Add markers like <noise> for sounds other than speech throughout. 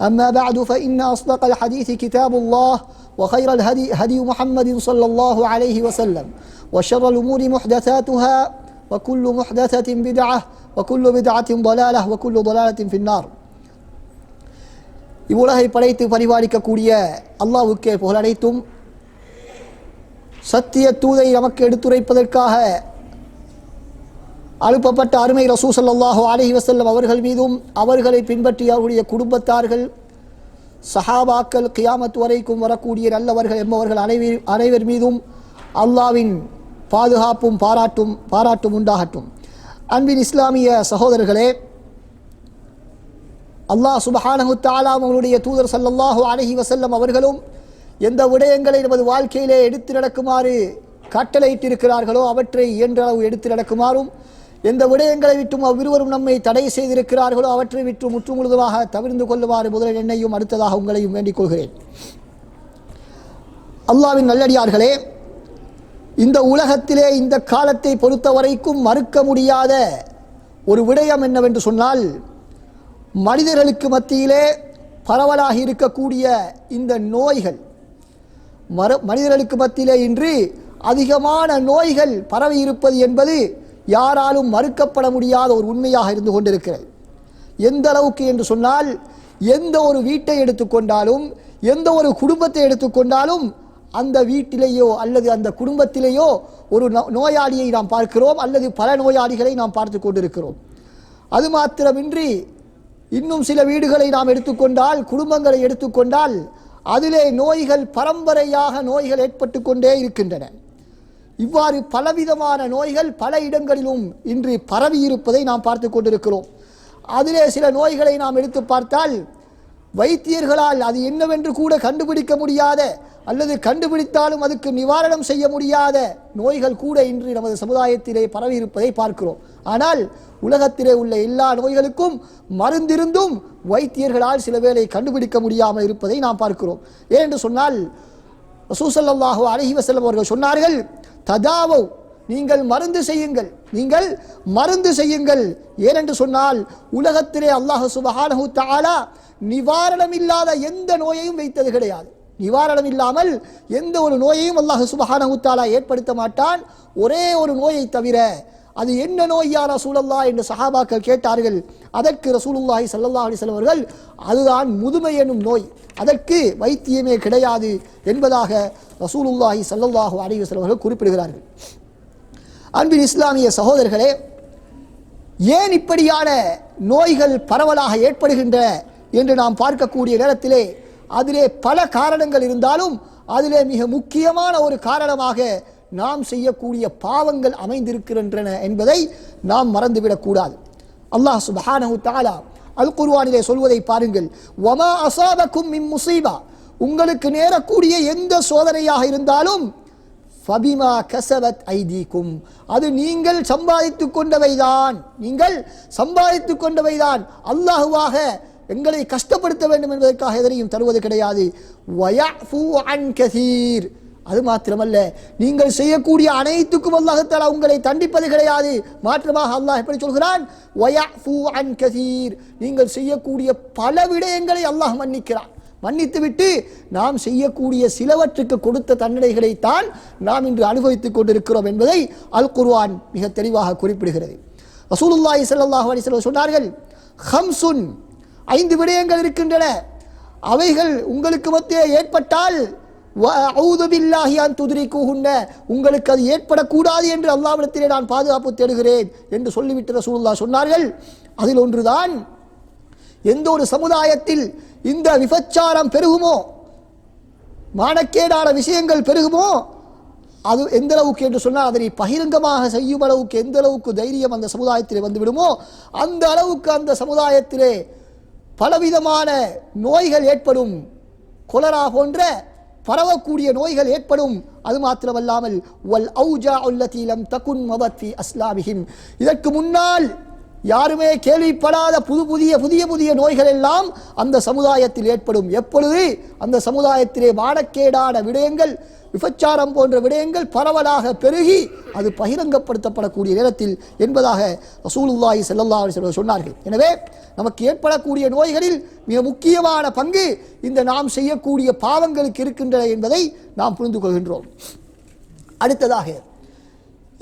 أما بعد فإن أصدق الحديث كتاب الله وخير الهدي هدي محمد صلى الله عليه وسلم وشر الأمور محدثاتها وكل محدثة بدعة وكل بدعة ضلالة وكل ضلالة في النار இவ்வுலகை படைத்து பரிபாலிக்கக்கூடிய அல்லாவுக்கே புகழனைத்தும் சத்திய தூதை நமக்கு எடுத்துரைப்பதற்காக அனுப்பப்பட்ட அருமை ரசூ அலஹி வசல்லம் அவர்கள் மீதும் அவர்களை பின்பற்றி அவருடைய குடும்பத்தார்கள் சஹாபாக்கள் கியாமத் வரைக்கும் வரக்கூடிய நல்லவர்கள் என்பவர்கள் அனைவர் அனைவர் மீதும் அல்லாவின் பாதுகாப்பும் பாராட்டும் பாராட்டும் உண்டாகட்டும். அன்பின் இஸ்லாமிய சகோதரர்களே அல்லாஹ் சுபஹானஹு தாலாம் அவருடைய தூதர் ஸல்லல்லாஹு அலஹி வசல்லம் அவர்களும் எந்த விடயங்களை நமது வாழ்க்கையிலே எடுத்து நடக்குமாறு கட்டளையிட்டிருக்கிறார்களோ அவற்றை இயன்றளவு எடுத்து நடக்குமாறும் எந்த விடயங்களை விட்டும் அவ்விருவரும் நம்மை தடை செய்திருக்கிறார்களோ அவற்றை விட்டு முற்று முழுதுமாக தவிர்ந்து கொள்ளுமாறு முதலில் என்னையும் அடுத்ததாக உங்களையும் வேண்டிக் கொள்கிறேன். அல்லாவின் நல்லடியார்களே இந்த உலகத்திலே இந்த காலத்தை பொறுத்த வரைக்கும் மறுக்க முடியாத ஒரு விடயம் என்னவென்று சொன்னால் மனிதர்களுக்கு மத்தியிலே பரவலாக இருக்கக்கூடிய இந்த நோய்கள் மர மனிதர்களுக்கு மத்தியிலே இன்று அதிகமான நோய்கள் பரவி இருப்பது என்பது யாராலும் மறுக்கப்பட முடியாத ஒரு உண்மையாக இருந்து கொண்டிருக்கிறது. எந்த அளவுக்கு என்று சொன்னால் எந்த ஒரு வீட்டை எடுத்துக்கொண்டாலும் எந்த ஒரு குடும்பத்தை எடுத்துக்கொண்டாலும் அந்த வீட்டிலேயோ அல்லது அந்த குடும்பத்திலேயோ ஒரு நோ- நோயாளியை நாம் பார்க்கிறோம் அல்லது பல நோயாளிகளை நாம் பார்த்து கொண்டிருக்கிறோம். அது மாத்திரமின்றி இன்னும் சில வீடுகளை நாம் எடுத்துக்கொண்டால் குடும்பங்களை எடுத்துக்கொண்டால் அதிலே நோய்கள் பரம்பரையாக நோய்கள் ஏற்பட்டு கொண்டே இருக்கின்றன. இவ்வாறு பலவிதமான நோய்கள் பல இடங்களிலும் இன்று பரவி இருப்பதை நாம் பார்த்து கொண்டிருக்கிறோம். அதிலே சில நோய்களை நாம் எடுத்து பார்த்தால் வைத்தியர்களால் அது என்னவென்று கூட கண்டுபிடிக்க முடியாத அல்லது கண்டுபிடித்தாலும் அதுக்கு நிவாரணம் செய்ய முடியாத நோய்கள் கூட இன்று நமது சமுதாயத்திலே பரவி இருப்பதை பார்க்கிறோம். ஆனால் உலகத்திலே உள்ள எல்லா நோய்களுக்கும் மருந்திருந்தும் வைத்தியர்களால் சில வேளை கண்டுபிடிக்க முடியாமல் இருப்பதை நாம் பார்க்கிறோம். ஏனென்று சொன்னால் ரசூசல்லாஹு அலைஹி வஸல்லம் அவர்கள் சொன்னார்கள் ததாவோ நீங்கள் மருந்து செய்யுங்கள். நீங்கள் மருந்து செய்யுங்கள். ஏனென்று சொன்னால் உலகத்திலே அல்லாஹ் சுபஹானஹு தாலா நிவாரணம் இல்லாத எந்த நோயையும் வைத்தது கிடையாது. நிவாரணம் இல்லாமல் எந்த ஒரு நோயையும் அல்லாஹ் சுபஹானஹு தாலா ஏற்படுத்த மாட்டான். ஒரே ஒரு நோயை தவிர அது என்ன நோய் யா ரசூலல்லா என்று சஹாபாக்கள் கேட்டார்கள். அதற்கு ரசூலுல்லாஹி சல்லல்லா அலைஹி வஸல்லம் அவர்கள் அதுதான் முதுமை எனும் நோய். அதற்கு வைத்தியமே கிடையாது என்பதாக ரசூலுல்லாஹி சல்லல்லாஹு அலைஹி வஸல்லம் அவர்கள் குறிப்பிடுகிறார்கள். அன்பின் இஸ்லாமிய சகோதரர்களே ஏன் இப்படியான நோய்கள் பரவலாக ஏற்படுகின்ற என்று நாம் பார்க்கக்கூடிய நேரத்திலே அதிலே பல காரணங்கள் இருந்தாலும் அதிலே மிக முக்கியமான ஒரு காரணமாக நாம் செய்யக்கூடிய பாவங்கள் அமைந்திருக்கின்றன என்பதை நாம் மறந்துவிடக்கூடாது அல்லாஹ் சுபஹானஹு தாலா அல் குர்வானிலே சொல்வதை பாருங்கள். வமா அஸாபக்கும் மிம் முசீபா உங்களுக்கு நேரக்கூடிய எந்த சோதனையாக இருந்தாலும் ஃபபிமா கசவத் ஐதீக்கும் அது நீங்கள் சம்பாதித்து கொண்டவைதான். நீங்கள் சம்பாதித்து கொண்டவைதான். அல்லாஹுவாக எங்களை கஷ்டப்படுத்த வேண்டும் என்பதற்காக எதனையும் தருவது கிடையாது. வயா ஃபூ அன் கசீர் அது மாத்திரமல்ல நீங்கள் செய்யக்கூடிய அனைத்துக்கும் அல்லாஹத்தாலா உங்களை தண்டிப்பது கிடையாது. மாற்றமாக அல்லாஹ் எப்படி சொல்கிறான் வயஃபு கசீர். நீங்கள் செய்யக்கூடிய பல விடயங்களை அல்லாஹ் மன்னிக்கிறான். மன்னித்துவிட்டு நாம் செய்யக்கூடிய சிலவற்றுக்கு கொடுத்த தண்டனைகளைத்தான் நாம் இன்று அனுபவித்துக் கொண்டிருக்கிறோம் என்பதை அல் குர்வான் மிக தெளிவாக குறிப்பிடுகிறது. ரசூலுல்லாஹி ஸல்லல்லாஹு அலைஹி வஸல்லம் சொன்னார்கள் ஹம்சுன் ஐந்து விடயங்கள் இருக்கின்றன. அவைகள் உங்களுக்கு மத்தியே ஏற்பட்டால் அன் துத்ரிகுஹுன்ன உங்களுக்கு அது ஏற்படக்கூடாது என்று அல்லாவிடத்திலே நான் பாதுகாப்பு தேடுகிறேன் என்று சொல்லிவிட்டு ரசூல்லா சொன்னார்கள். அதில் ஒன்றுதான் எந்த ஒரு சமுதாயத்தில் இந்த விபச்சாரம் பெருகுமோ மானக்கேடான விஷயங்கள் பெருகுமோ அது எந்த அளவுக்கு என்று சொன்னால் அதனை பகிரங்கமாக செய்யும் அளவுக்கு எந்த அளவுக்கு தைரியம் அந்த சமுதாயத்திலே வந்துவிடுமோ அந்த அளவுக்கு அந்த சமுதாயத்திலே பலவிதமான நோய்கள் ஏற்படும் கொலரா போன்ற பரவக்கூடிய நோய்கள் ஏற்படும். அது மாத்திரமல்லாமல் வல் அவுஜா உள்ளதி தகுன் மபத் ஃபி அஸ்லாமிஹிம். இதற்கு முன்னால் யாருமே கேள்விப்படாத புது புதிய புதிய புதிய நோய்கள் எல்லாம் அந்த சமுதாயத்தில் ஏற்படும். எப்பொழுது? அந்த சமுதாயத்திலே வாடக்கேடான விடயங்கள் விபச்சாரம் போன்ற விடயங்கள் பரவலாக பெருகி அது பகிரங்கப்படுத்தப்படக்கூடிய நேரத்தில் என்பதாக ரசூலுல்லாஹி செல்லல்லா அலைஹி சொன்னார்கள். எனவே நமக்கு ஏற்படக்கூடிய நோய்களில் மிக முக்கியமான பங்கு இந்த நாம் செய்யக்கூடிய பாவங்களுக்கு இருக்கின்றன என்பதை நாம் புரிந்து கொள்கின்றோம். அடுத்ததாக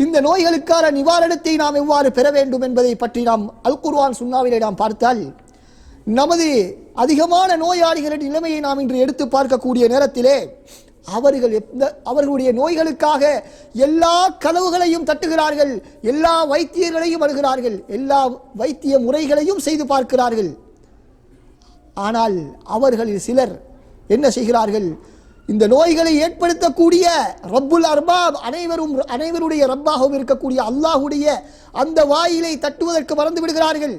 இந்த நோய்களுக்கான நிவாரணத்தை நாம் எவ்வாறு பெற வேண்டும் என்பதை பற்றி நாம் அல் குர்வான் சுன்னாவிலே நாம் பார்த்தால் நமது அதிகமான நோயாளிகளின் நிலைமையை நாம் இன்று எடுத்து பார்க்கக்கூடிய நேரத்திலே அவர்கள் எந்த அவர்களுடைய நோய்களுக்காக எல்லா கதவுகளையும் தட்டுகிறார்கள் எல்லா வைத்தியர்களையும் வருகிறார்கள் எல்லா வைத்திய முறைகளையும் செய்து பார்க்கிறார்கள். ஆனால் அவர்களில் சிலர் என்ன செய்கிறார்கள்? இந்த நோய்களை ஏற்படுத்தக்கூடிய ரப்புல் அர்பாப் அனைவரும் அனைவருடைய ரப்பாகவும் இருக்கக்கூடிய அல்லாஹுடைய அந்த வாயிலை தட்டுவதற்கு மறந்து விடுகிறார்கள்.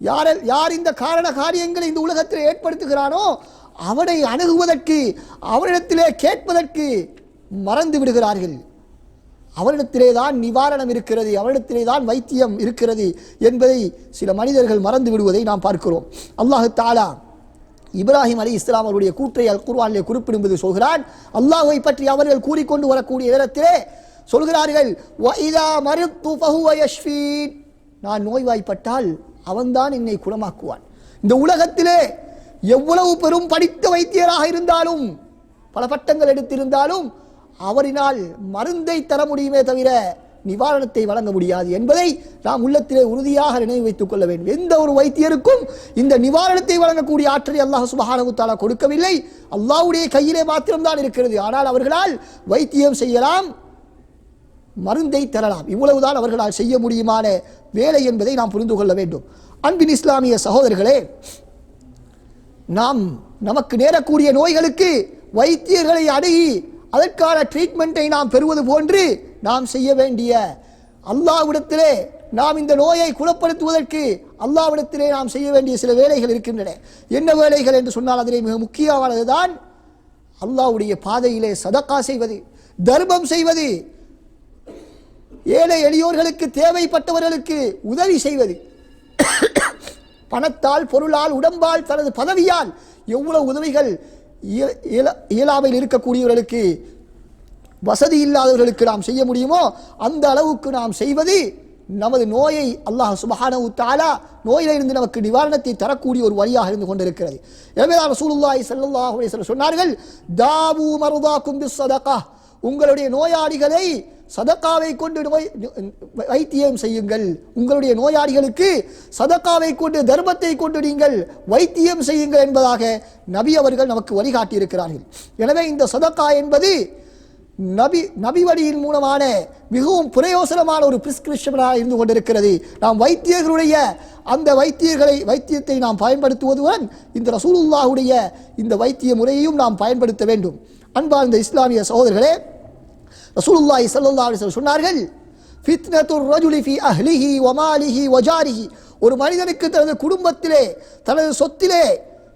யார் யார் இந்த காரண காரியங்களை இந்த உலகத்தில் ஏற்படுத்துகிறானோ அவனை அணுகுவதற்கு அவனிடத்திலே கேட்பதற்கு மறந்து விடுகிறார்கள். அவரிடத்திலே தான் நிவாரணம் இருக்கிறது அவரிடத்திலே தான் வைத்தியம் இருக்கிறது என்பதை சில மனிதர்கள் மறந்து விடுவதை நாம் பார்க்கிறோம். அல்லாஹு தாலா இப்ராஹிம் அலி இஸ்லாம் அவருடைய கூற்றை அல் குர்வானிலே குறிப்பிடும்போது சொல்கிறான் அல்லாஹை பற்றி அவர்கள் கூறிக்கொண்டு வரக்கூடிய நேரத்திலே சொல்கிறார்கள் வைதா மரித்து நான் நோய்வாய்ப்பட்டால் அவன்தான் என்னை குணமாக்குவான். இந்த உலகத்திலே எவ்வளவு பெரும் படித்த வைத்தியராக இருந்தாலும் பல பட்டங்கள் எடுத்திருந்தாலும் அவரினால் மருந்தை தர முடியுமே தவிர நிவாரணத்தை வழங்க முடியாது என்பதை நாம் உள்ளத்திலே உறுதியாக நினைவு வைத்துக் கொள்ள வேண்டும். எந்த ஒரு வைத்தியருக்கும் இந்த நிவாரணத்தை வழங்கக்கூடிய ஆற்றலை அல்லாஹ் சுபஹானகுத்தாலா கொடுக்கவில்லை. அல்லாவுடைய கையிலே மாத்திரம்தான் இருக்கிறது. ஆனால் அவர்களால் வைத்தியம் செய்யலாம் மருந்தை தரலாம். இவ்வளவுதான் அவர்களால் செய்ய முடியுமான வேலை என்பதை நாம் புரிந்து கொள்ள வேண்டும். அன்பின் இஸ்லாமிய சகோதரர்களே நாம் நமக்கு நேரக்கூடிய நோய்களுக்கு வைத்தியர்களை அணுகி அதற்கான ட்ரீட்மெண்ட்டை நாம் பெறுவது போன்று நாம் செய்ய வேண்டிய அல்லாவிடத்திலே நாம் இந்த நோயை குணப்படுத்துவதற்கு அல்லாவிடத்திலே நாம் செய்ய வேண்டிய சில வேலைகள் இருக்கின்றன. என்ன வேலைகள் என்று சொன்னால் அதிலே மிக முக்கியமானதுதான் அல்லாவுடைய பாதையிலே சதக்கா செய்வது தர்மம் செய்வது ஏழை எளியோர்களுக்கு தேவைப்பட்டவர்களுக்கு உதவி செய்வது. பணத்தால் பொருளால் உடம்பால் தனது பதவியால் எவ்வளவு உதவிகள் இயலாமையில் இருக்கக்கூடியவர்களுக்கு வசதி இல்லாதவர்களுக்கு நாம் செய்ய முடியுமோ அந்த அளவுக்கு நாம் செய்வது நமது நோயை அல்லாஹ் சுபஹானஹு தஆலா நோயிலிருந்து நமக்கு நிவாரணத்தை தரக்கூடிய ஒரு வழியாக இருந்து கொண்டிருக்கிறது. எனவே தான் ரசூலுல்லாஹி ஸல்லல்லாஹு அலைஹி சொன்னார்கள் தாவு மர்தாக்கும் பிஸ்ஸதகா உங்களுடைய நோயாளிகளை சதக்காவை கொண்டு நோய் வைத்தியம் செய்யுங்கள். உங்களுடைய நோயாளிகளுக்கு சதக்காவை கொண்டு தர்மத்தை கொண்டு நீங்கள் வைத்தியம் செய்யுங்கள் என்பதாக நபி அவர்கள் நமக்கு வழிகாட்டி இருக்கிறார்கள் எனவே இந்த சதக்கா என்பது நபி நபி வழியின் மூலமான மிகவும் பிரயோசனமான ஒரு பிரிஸ்கிரிப்ஷனாக இருந்து கொண்டிருக்கிறது. நாம் வைத்தியர்களுடைய அந்த வைத்தியர்களை வைத்தியத்தை நாம் பயன்படுத்துவதுடன் இந்த ரசூலுல்லாஹுடைய இந்த வைத்திய முறையையும் நாம் பயன்படுத்த வேண்டும். அன்பார்ந்த இஸ்லாமிய சகோதரர்களே ரசூலுல்லாஹி ஸல்லல்லாஹு அலைஹி சொன்னார்கள் ஃபித்னத்துர் ரஜுலி ஃபி அஹ்லிஹி ஒமாலிஹி ஒஜாரிஹி ஒரு மனிதனுக்கு தனது குடும்பத்திலே தனது சொத்திலே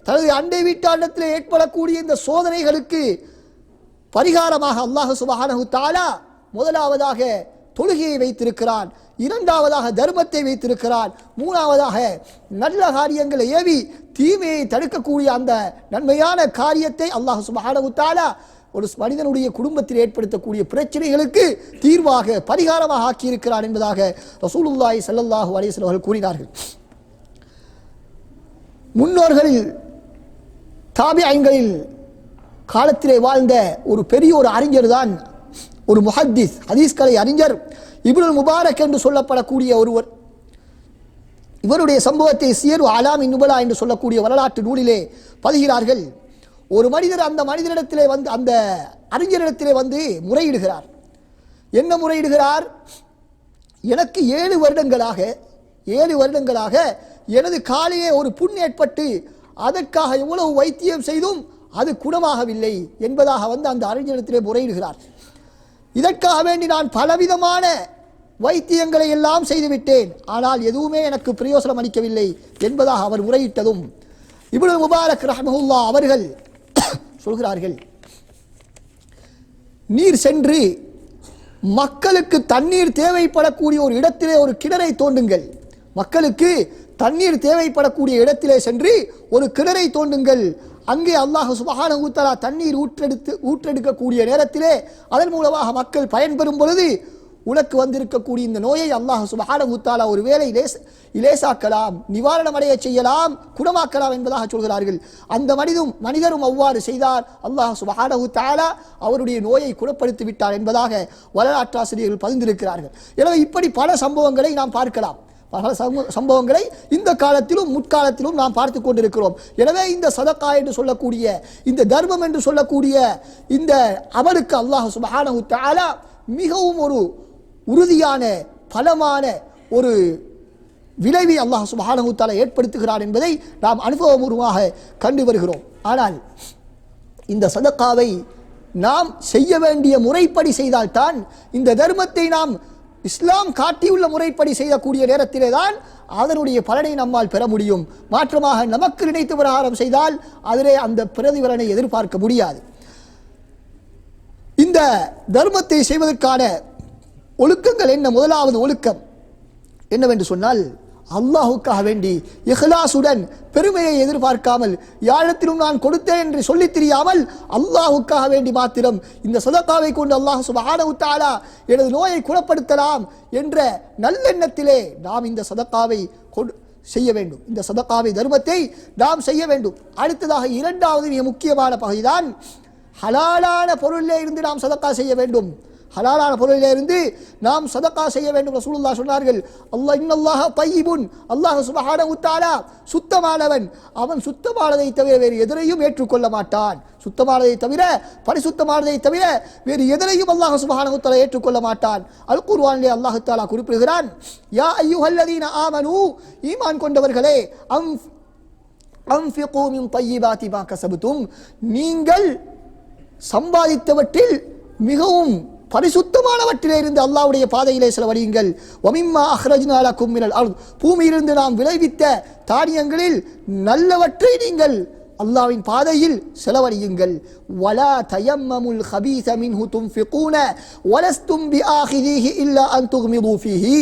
தனது அண்டை வீட்டாண்டத்திலே ஏற்படக்கூடிய இந்த சோதனைகளுக்கு பரிகாரமாக அல்லாஹ் சுபஹானஹு தாலா முதலாவதாக தொழுகையை வைத்திருக்கிறான் இரண்டாவதாக தர்மத்தை வைத்திருக்கிறான் மூணாவதாக நல்ல காரியங்களை ஏவி தீமையை தடுக்கக்கூடிய அந்த நன்மையான காரியத்தை அல்லாஹ் சுபஹானஹு தாலா ஒரு மனிதனுடைய குடும்பத்தில் ஏற்படுத்தக்கூடிய பிரச்சனைகளுக்கு தீர்வாக பரிகாரமாக ஆக்கியிருக்கிறான் என்பதாக ரசூலுல்லாய் ஸல்லல்லாஹு அலைஹி அவர்கள் கூறினார்கள். முன்னோர்களில் தாபிஐங்களில் காலத்திலே வாழ்ந்த ஒரு பெரிய ஒரு அறிஞர் தான் ஒரு முஹத்திஸ் ஹதீஸ்கலை அறிஞர் இப்னுல் முபாரக் என்று சொல்லப்படக்கூடிய ஒருவர். இவருடைய சம்பவத்தை சியரு அலாம் இன்னுபலா என்று சொல்லக்கூடிய வரலாற்று நூலிலே பதிகிறார்கள். ஒரு மனிதர் அந்த மனிதரிடத்திலே வந்து அந்த அறிஞரிடத்திலே வந்து முறையிடுகிறார். என்ன முறையிடுகிறார்? எனக்கு ஏழு வருடங்களாக ஏழு வருடங்களாக எனது காலையே ஒரு புண் ஏற்பட்டு அதற்காக எவ்வளவு வைத்தியம் செய்தும் அது குணமாகவில்லை என்பதாக வந்து அந்த அறிஞரிடத்திலே முறையிடுகிறார். இதற்காக வேண்டி நான் பலவிதமான வைத்தியங்களை எல்லாம் செய்துவிட்டேன். ஆனால் எதுவுமே எனக்கு பிரயோசனம் அளிக்கவில்லை என்பதாக அவர் முறையிட்டதும் இவ்வளவு முபாரக் ரஹ்மஹுல்லா அவர்கள் <coughs> சொல்கிறார்கள். நீர் சென்று மக்களுக்கு தண்ணீர் தேவைப்படக்கூடிய ஒரு இடத்திலே ஒரு கிணறை தோண்டுங்கள். மக்களுக்கு தண்ணீர் தேவைப்படக்கூடிய இடத்திலே சென்று ஒரு கிணறை தோண்டுங்கள். அங்கே அல்லாஹ் சுபஹான ஊத்தலா தண்ணீர் ஊற்றெடுத்து ஊற்றெடுக்கக்கூடிய நேரத்திலே அதன் மூலமாக மக்கள் பயன்பெறும் பொழுது உனக்கு வந்திருக்கக்கூடிய இந்த நோயை அல்லாஹ் சுபஹான ஊத்தாலா ஒரு வேளை இலேஸ் இலேசாக்கலாம் நிவாரணம் அடைய செய்யலாம் குணமாக்கலாம் என்பதாக சொல்கிறார்கள். அந்த மனிதும் மனிதரும் அவ்வாறு செய்தார் அல்லாஹ் சுபஹான ஊத்தாலா அவருடைய நோயை குணப்படுத்தி விட்டார் என்பதாக வரலாற்றாசிரியர்கள் பதிந்திருக்கிறார்கள். எனவே இப்படி பல சம்பவங்களை நாம் பார்க்கலாம். பல சம்பவங்களை இந்த காலத்திலும் முற்காலத்திலும் நாம் பார்த்து கொண்டிருக்கிறோம். எனவே இந்த சதக்கா என்று சொல்லக்கூடிய இந்த தர்மம் என்று சொல்லக்கூடிய இந்த அமலுக்கு அல்லாஹ் சுபஹானஹு மிகவும் ஒரு உறுதியான பலமான ஒரு விளைவை அல்லாஹ் சுபஹானஹு தஆலா ஏற்படுத்துகிறான் என்பதை நாம் அனுபவபூர்வமாக கண்டு வருகிறோம். ஆனால் இந்த சதக்காவை நாம் செய்ய வேண்டிய முறைப்படி செய்தால்தான் இந்த தர்மத்தை நாம் இஸ்லாம் காட்டியுள்ள முறைப்படி செய்யக்கூடிய நேரத்திலே தான் அதனுடைய பலனை நம்மால் பெற முடியும். மாற்றமாக நமக்கு நினைத்து பிரகாரம் செய்தால் அதிலே அந்த பிரதிபலனை எதிர்பார்க்க முடியாது. இந்த தர்மத்தை செய்வதற்கான ஒழுக்கங்கள் என்ன? முதலாவது ஒழுக்கம் என்னவென்று சொன்னால் அல்லாஹுக்காக வேண்டி இஹ்லாசுடன் பெருமையை எதிர்பார்க்காமல் யாழத்திலும் நான் கொடுத்தேன் என்று சொல்லித் தெரியாமல் அல்லாஹுக்காக வேண்டி மாத்திரம் இந்த சதக்காவை கொண்டு அல்லாஹ் சுபானவுத்தாலா எனது நோயை குணப்படுத்தலாம் என்ற நல்லெண்ணத்திலே நாம் இந்த சதக்காவை கொடு செய்ய வேண்டும். இந்த சதத்தாவை தர்மத்தை நாம் செய்ய வேண்டும். அடுத்ததாக இரண்டாவது மிக முக்கியமான பகுதிதான் ஹலாலான பொருளிலே இருந்து நாம் சதக்கா செய்ய வேண்டும். ஹலாலான பொருளிலிருந்து நாம் சதக்கா செய்ய வேண்டும் ரசூலுல்லா சொன்னார்கள். அல்லாஹ் இன்னல்லாஹ தையிபுன். அல்லாஹ் சுபஹான உத்தாலா சுத்தமானவன். அவன் சுத்தமானதை தவிர வேறு எதிரையும் ஏற்றுக்கொள்ள மாட்டான். சுத்தமானதை தவிர பரிசுத்தமானதை தவிர வேறு எதிரையும் அல்லாஹ் சுபஹான உத்தாலா ஏற்றுக்கொள்ள மாட்டான். அல் குர்வானிலே அல்லாஹ் தாலா குறிப்பிடுகிறான் யா ஐயுஹல்லதீன ஆமனு. ஈமான் கொண்டவர்களே அம் அம்ஃபிகூ மின் தய்யிபாத்தி மா கஸபதும் நீங்கள் சம்பாதித்தவற்றில் மிகவும் பரிசுத்தமானவற்றிலே இருந்து அல்லாவுடைய பாதையிலே செலவழியுங்கள் ஒமிம்மா அஹ்ரஜ்னா கும்மினல் அருள் பூமியிலிருந்து நாம் விளைவித்த தானியங்களில் நல்லவற்றை நீங்கள் அல்லாவின் பாதையில் செலவழியுங்கள். வலா தயம்மமுல் ஹபீச மின்ஹு துன்ஃபிகூன. வலஸ்தும் பிஆஹிதீஹி இல்லா அன் துக்மிது ஃபீஹி.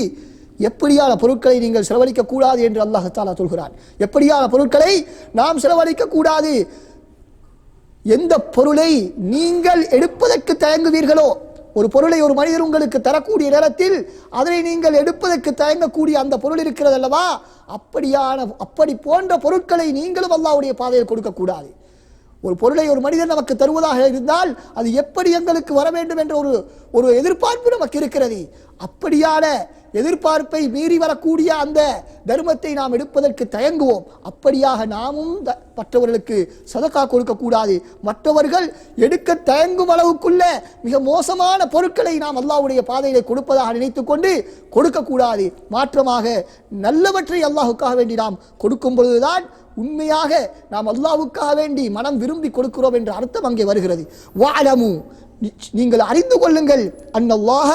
எப்படியான பொருட்களை நீங்கள் செலவழிக்க கூடாது என்று அல்லாஹ் தாலா சொல்கிறான். எப்படியான பொருட்களை நாம் செலவழிக்க கூடாது எந்த பொருளை நீங்கள் எடுப்பதற்கு தயங்குவீர்களோ ஒரு பொருளை ஒரு மனிதர் உங்களுக்கு தரக்கூடிய நேரத்தில் அதனை நீங்கள் எடுப்பதற்கு தயங்கக்கூடிய அந்த பொருள் இருக்கிறது அல்லவா? அப்படியான அப்படி போன்ற பொருட்களை நீங்களும் அல்லாவுடைய பாதையில் கொடுக்கக்கூடாது. ஒரு பொருளை ஒரு மனிதன் நமக்கு தருவதாக இருந்தால் அது எப்படி எங்களுக்கு வர வேண்டும் என்ற ஒரு ஒரு எதிர்பார்ப்பு நமக்கு இருக்கிறது. அப்படியான எதிர்பார்ப்பை மீறி வரக்கூடிய அந்த தர்மத்தை நாம் எடுப்பதற்கு தயங்குவோம். அப்படியாக நாமும் த- மற்றவர்களுக்கு சதக்கா கொடுக்கக்கூடாது. மற்றவர்கள் எடுக்க தயங்கும் அளவுக்குள்ள மிக மோசமான பொருட்களை நாம் அல்லாஹ்வுடைய பாதையிலே கொடுப்பதாக நினைத்து கொண்டு கொடுக்கக்கூடாது. மாற்றமாக நல்லவற்றை அல்லாஹுக்காக வேண்டி நாம் கொடுக்கும் பொழுதுதான் உண்மையாக நாம் அல்லாஹ்வுக்காக வேண்டி மனம் விரும்பி கொடுக்கிறோம் என்ற அர்த்தம் அங்கே வருகிறது. வாழமு நீங்கள் அறிந்து கொள்ளுங்கள். அன்னல்லாஹ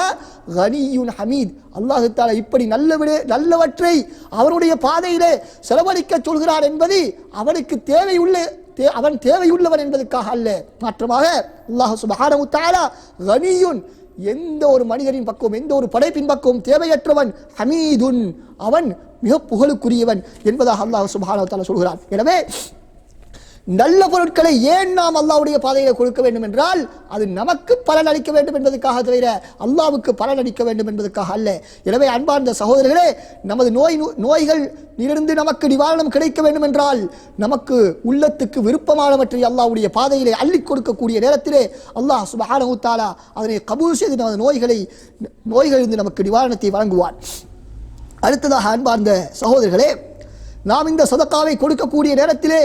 கனியுன் ஹமீத். அல்லாஹு தாலா இப்படி நல்லவிட நல்லவற்றை அவருடைய பாதையிலே செலவழிக்க சொல்கிறார் என்பது அவனுக்கு தேவையுள்ள தே- அவன் தேவையுள்ளவன் என்பதற்காக அல்ல. மாற்றமாக அல்லாஹ் சுபஹானஹு தஆலா கனியுன் எந்த ஒரு மனிதரின் பக்கம் எந்த ஒரு படைப்பின் பக்கம் தேவையற்றவன் ஹமீதுன். அவன் மிக புகழுக்குரியவன் என்பதாக அல்லாஹ் சுப்ஹானஹு தஆலா சொல்கிறான். எனவே நல்ல பொருட்களை ஏன் நாம் அல்லாவுடைய பாதையில் கொடுக்க வேண்டும் என்றால் அது நமக்கு பலன் அளிக்க வேண்டும் என்பதற்காக தவிர அல்லாவுக்கு பலன் அளிக்க வேண்டும் என்பதற்காக அல்ல. எனவே அன்பார்ந்த சகோதரர்களே நமது நோய் நோய்கள் இருந்து நமக்கு நிவாரணம் கிடைக்க வேண்டும் என்றால் நமக்கு உள்ளத்துக்கு விருப்பமானவற்றை அல்லாவுடைய பாதையிலே அள்ளி கொடுக்கக்கூடிய நேரத்திலே அல்லாஹ் சுப்ஹானஹு அதனை கபூல் செய்து நமது நோய்களை நோய்களிலிருந்து நமக்கு நிவாரணத்தை வழங்குவான். அடுத்ததாக அன்பார்ந்த சகோதரர்களே நாம் இந்த சதக்காவை கொடுக்கக்கூடிய நேரத்திலே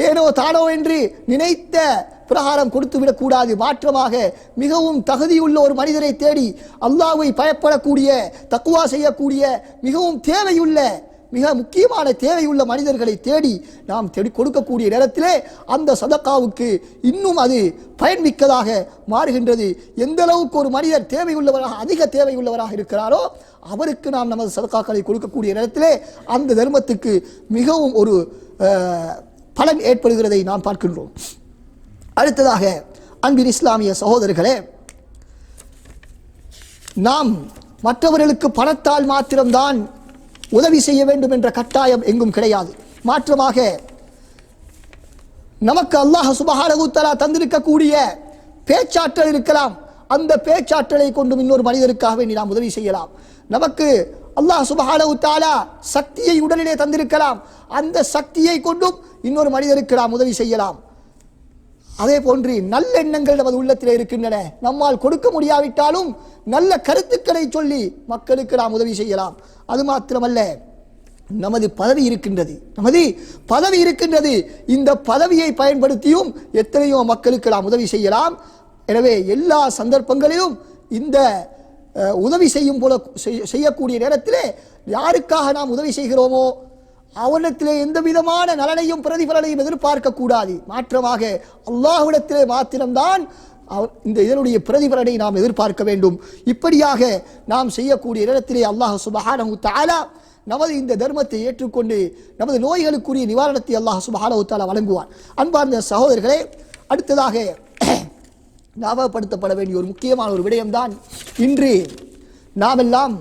ஏனோ தானோ என்று நினைத்த பிரகாரம் கொடுத்து விடக்கூடாது மாற்றமாக மிகவும் தகுதியுள்ள ஒரு மனிதரை தேடி அல்லாவை பயப்படக்கூடிய தக்குவா செய்யக்கூடிய மிகவும் தேவையுள்ள மிக முக்கியமான தேவையுள்ள மனிதர்களை தேடி நாம் தேடி கொடுக்கக்கூடிய நேரத்திலே அந்த சதக்காவுக்கு இன்னும் அது பயன்மிக்கதாக மாறுகின்றது. எந்த அளவுக்கு ஒரு மனிதர் தேவையுள்ளவராக அதிக தேவையுள்ளவராக இருக்கிறாரோ அவருக்கு நாம் நமது சதக்காக்களை கொடுக்கக்கூடிய நேரத்திலே அந்த தர்மத்துக்கு மிகவும் ஒரு பலன் ஏற்படுகிறதை நாம் பார்க்கின்றோம். அடுத்ததாக அன்பின் இஸ்லாமிய சகோதரர்களே நாம் மற்றவர்களுக்கு பணத்தால் மாத்திரம்தான் உதவி செய்ய வேண்டும் என்ற கட்டாயம் எங்கும் கிடையாது. மாற்றமாக நமக்கு அல்லாஹ் சுபஹாரகுத்தலா தந்திருக்கக்கூடிய பேச்சாற்றல் இருக்கலாம். அந்த பேச்சாற்றலை கொண்டும் இன்னொரு மனிதருக்காக வேண்டி நாம் உதவி செய்யலாம். நமக்கு அல்லாஹ் சுபஹானஹு தஆலா சக்தியை உடலிலே தந்திருக்கலாம். அந்த சக்தியை கொண்டும் இன்னொரு மனிதருக்கு நாம் உதவி செய்யலாம். அதே போன்று நல்லெண்ணங்கள் நமது உள்ளத்தில் இருக்கின்றன. நம்மால் கொடுக்க முடியாவிட்டாலும் நல்ல கருத்துக்களை சொல்லி மக்களுக்கு நாம் உதவி செய்யலாம். அது மாத்திரமல்ல நமது பதவி இருக்கின்றது. நமது பதவி இருக்கின்றது. இந்த பதவியை பயன்படுத்தியும் எத்தனையோ மக்களுக்கு நாம் உதவி செய்யலாம். எனவே எல்லா சந்தர்ப்பங்களிலும் இந்த உதவி செய்யும் போல செய்யக்கூடிய நேரத்திலே யாருக்காக நாம் உதவி செய்கிறோமோ அவனிடத்திலே எந்த விதமான நலனையும் பிரதிபலனையும் எதிர்பார்க்க கூடாது மாற்றமாக அல்லாஹ்விடத்திலே மாத்திரம்தான் இந்த இதனுடைய பிரதிபலனை நாம் எதிர்பார்க்க வேண்டும். இப்படியாக நாம் செய்யக்கூடிய இடத்திலே அல்லாஹ் சுபஹானஹு தாலா நமது இந்த தர்மத்தை ஏற்றுக்கொண்டு நமது நோய்களுக்குரிய நிவாரணத்தை அல்லாஹ் சுபஹானஹு தாலா வழங்குவான். அன்பார்ந்த சகோதரர்களே அடுத்ததாக <clears throat> ஞாபகப்படுத்தப்பட வேண்டிய ஒரு முக்கியமான ஒரு விடயம்தான் இன்று நாமெல்லாம்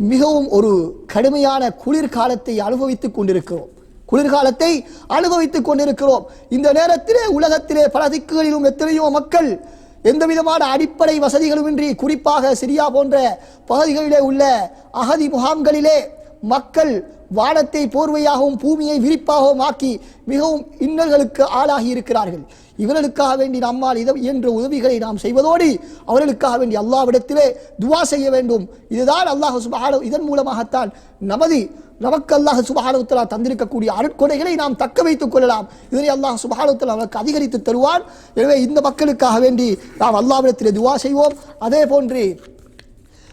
மிகவும் ஒரு கடுமையான குளிர்காலத்தை அனுபவித்துக் கொண்டிருக்கிறோம். குளிர்காலத்தை அனுபவித்துக் கொண்டிருக்கிறோம். இந்த நேரத்திலே உலகத்திலே பல திக்குகளிலும் எத்தனையோ மக்கள் எந்த விதமான அடிப்படை வசதிகளுமின்றி குறிப்பாக சிரியா போன்ற பகுதிகளிலே உள்ள அகதி முகாம்களிலே மக்கள் வானத்தை போர்வையாகவும் பூமியை விரிப்பாகவும் ஆக்கி மிகவும் இன்னல்களுக்கு ஆளாகி இருக்கிறார்கள். இவர்களுக்காக வேண்டி நம்மால் இதை என்ற உதவிகளை நாம் செய்வதோடு அவர்களுக்காக வேண்டி அல்லாவிடத்திலே துவா செய்ய வேண்டும். இதுதான் அல்லாஹ் சுபஹானஹு இதன் மூலமாகத்தான் நமது நமக்கு அல்லாஹ் சுபஹானஹு தந்திருக்கக்கூடிய அருட்கொடைகளை நாம் தக்க வைத்துக் கொள்ளலாம். இதனை அல்லாஹ் சுபஹானஹு அவருக்கு அதிகரித்து தருவான். எனவே இந்த மக்களுக்காக வேண்டி நாம் அல்லாவிடத்திலே துவா செய்வோம். அதே போன்று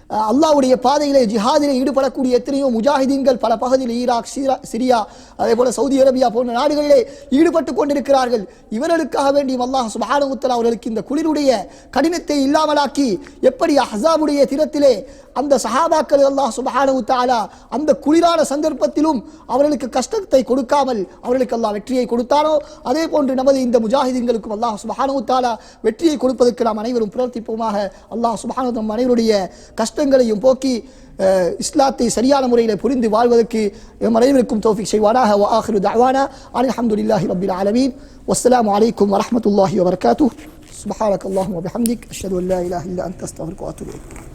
அல்லாவுடைய பாதையிலே ஜிஹாதிலே ஈடுபடக்கூடிய எத்தனையோ முஜாஹிதீன்கள் பல பகுதியில் ஈராக் சீரா சிரியா அதே போல சவுதி அரேபியா போன்ற நாடுகளிலே ஈடுபட்டு கொண்டிருக்கிறார்கள். இவர்களுக்காக வேண்டி அல்லாஹ் சுப்ஹானஹு அவர்களுக்கு இந்த குளிருடைய கடினத்தை இல்லாமலாக்கி எப்படி அஹாபுடைய தினத்திலே அந்த சஹாபாக்கள் அல்லாஹ் சுபானுத்தாலா அந்த குளிரான சந்தர்ப்பத்திலும் அவர்களுக்கு கஷ்டத்தை கொடுக்காமல் அவர்களுக்கு அல்லாஹ் வெற்றியை கொடுத்தானோ அதே போன்று நமது இந்த முஜாஹிதீன்களுக்கும் அல்லாஹ் சுபானுத்தாலா வெற்றியை கொடுப்பதற்கு நாம் அனைவரும் பிரார்த்திப்போமாக அல்லாஹ் சுபானு நம் அனைவருடைய கஷ்டங்களையும் போக்கி அஹ், இஸ்லாத்தை சரியான முறையில் புரிந்து வாழ்வதற்கு எம் அனைவருக்கும் தௌஃபிக் செய்வானாக வ ஆஹிரு தஅவானா அனில் ஹம்துலில்லாஹி ரப்பில் ஆலமீன் வஸ்ஸலாமு அலைக்கும் வரஹ்மத்துல்லாஹி வபரகாத்துஹ் சுப்ஹானக அல்லாஹும்ம வபிஹம்திக் அஷ்ஹது அன் லா இலாஹா இல்லா அன்த அஸ்தக்ஃபிருக வ அத்தூபு இலைக்